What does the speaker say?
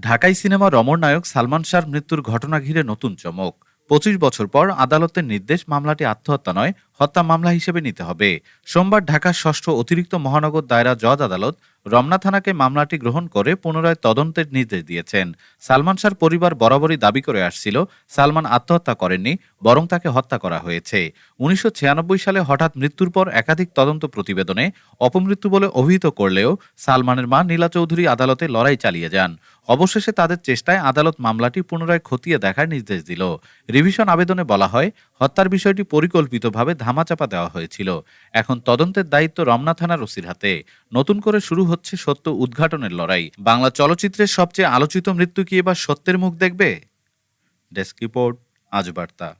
ঢাকাই সিনেমা রমর নায়ক সালমান শাহর মৃত্যুর ঘটনা ঘিরে নতুন চমক। পঁচিশ বছর পর আদালতের নির্দেশ, মামলাটি আত্মহত্যা নয় হত্যা মামলা হিসেবে নিতে হবে। সোমবার ঢাকার ষষ্ঠ অতিরিক্ত মহানগর দায়রা জজ আদালত রমনা থানাকে মামলাটি গ্রহণ করে পুনরায় তদন্তের নির্দেশ দিয়েছেন। সালমান শাহর পরিবার বরাবরই দাবি করে আসছিল, সালমান আত্মহত্যা করেননি, বরং তাকে হত্যা করা হয়েছে। উনিশশো ছিয়ানব্বই সালে হঠাৎ মৃত্যুর পর একাধিক তদন্ত প্রতিবেদনে অপমৃত্যু বলে অভিহিত করলেও সালমানের মা নীলা চৌধুরী আদালতে লড়াই চালিয়ে যান। অবশেষে তাদের চেষ্টায় আদালত মামলাটি পুনরায় খতিয়ে দেখার নির্দেশ দিল। রিভিশন আবেদনে বলা হয় হত্যার বিষয়টি পরিকল্পিতভাবে ধামাচাপা দেওয়া হয়েছিল। এখন তদন্তের দায়িত্ব রমনা থানার ওসির হাতে। নতুন করে শুরু হচ্ছে সত্য উদ্ঘাটনের লড়াই। বাংলা চলচ্চিত্রের সবচেয়ে আলোচিত মৃত্যু কি এবার সত্যের মুখ দেখবে? ডেস্ক রিপোর্ট, আজ বার্তা।